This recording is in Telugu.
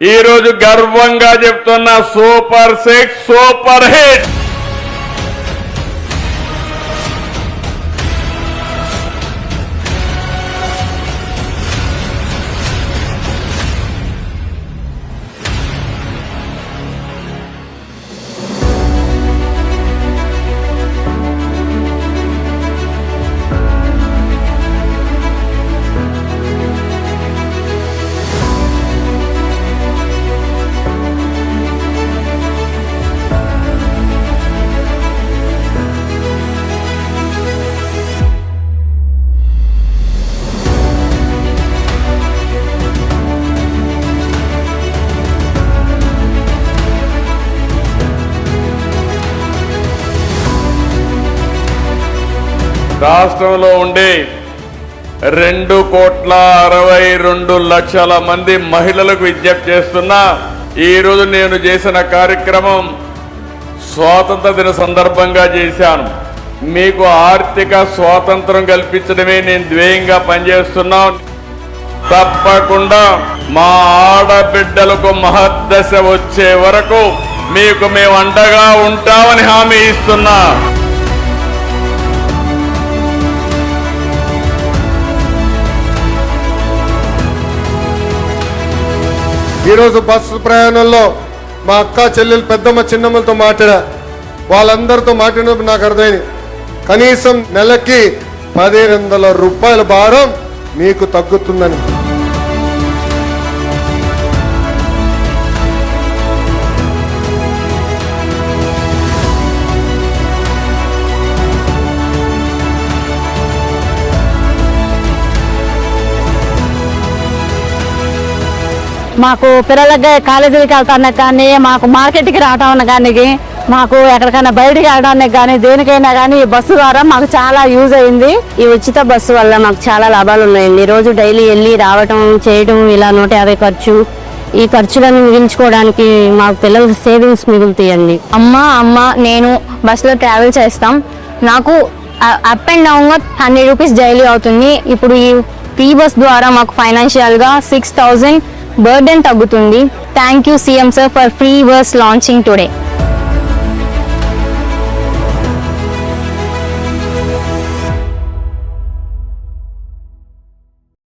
ఈ రోజు గర్వంగా చెప్తున్న సూపర్ సిక్స్ సూపర్ హిట్ రాష్ట్రంలో ఉండే రెండు కోట్ల అరవై రెండు లక్షల మంది మహిళలకు విజ్ఞప్తి చేస్తున్నా ఈరోజు నేను చేసిన కార్యక్రమం స్వాతంత్ర దిన సందర్భంగా చేశాను. మీకు ఆర్థిక స్వాతంత్రం కల్పించడమే నేను ధ్యేయంగా పనిచేస్తున్నాను తప్పకుండా మా ఆడబిడ్డలకు మహద్దశ వచ్చే వరకు మీకు మేము అండగా ఉంటామని హామీ ఇస్తున్నా. ఈరోజు బస్సు ప్రయాణంలో మా అక్క చెల్లెలు పెద్దమ్మ చిన్నమ్మలతో మాట్లాడా. వాళ్ళందరితో మాట్లాడినప్పుడు నాకు అర్థమైంది. కనీసం నెలకి పదిహేను వందల రూపాయల భారం మీకు తగ్గుతుందని. మాకు పిల్లలకి కాలేజీకి వెళ్తానికి కానీ మాకు మార్కెట్కి రావడం కానీ మాకు ఎక్కడికైనా బయటికి వెళ్ళడానికి కానీ దేనికైనా కానీ ఈ బస్సు ద్వారా మాకు చాలా యూజ్ అయింది. ఈ ఉచిత బస్సు వల్ల మాకు చాలా లాభాలు ఉన్నాయండి. రోజు డైలీ వెళ్ళి రావటం చేయడం ఇలా నూట యాభై ఖర్చు. ఈ ఖర్చులను మిగిల్చుకోవడానికి మాకు పిల్లల సేవింగ్స్ మిగులుతాయండి. అమ్మ అమ్మ నేను బస్సులో ట్రావెల్ చేస్తాం. నాకు అప్ అండ్ డౌన్గా హండ్రెడ్ రూపీస్ డైలీ అవుతుంది. ఇప్పుడు ఈ ఫ్రీ బస్ ద్వారా మాకు ఫైనాన్షియల్గా సిక్స్ థౌజండ్ బర్డెన్ తగ్గుతుంది. Thank you CM sir for free verse launching today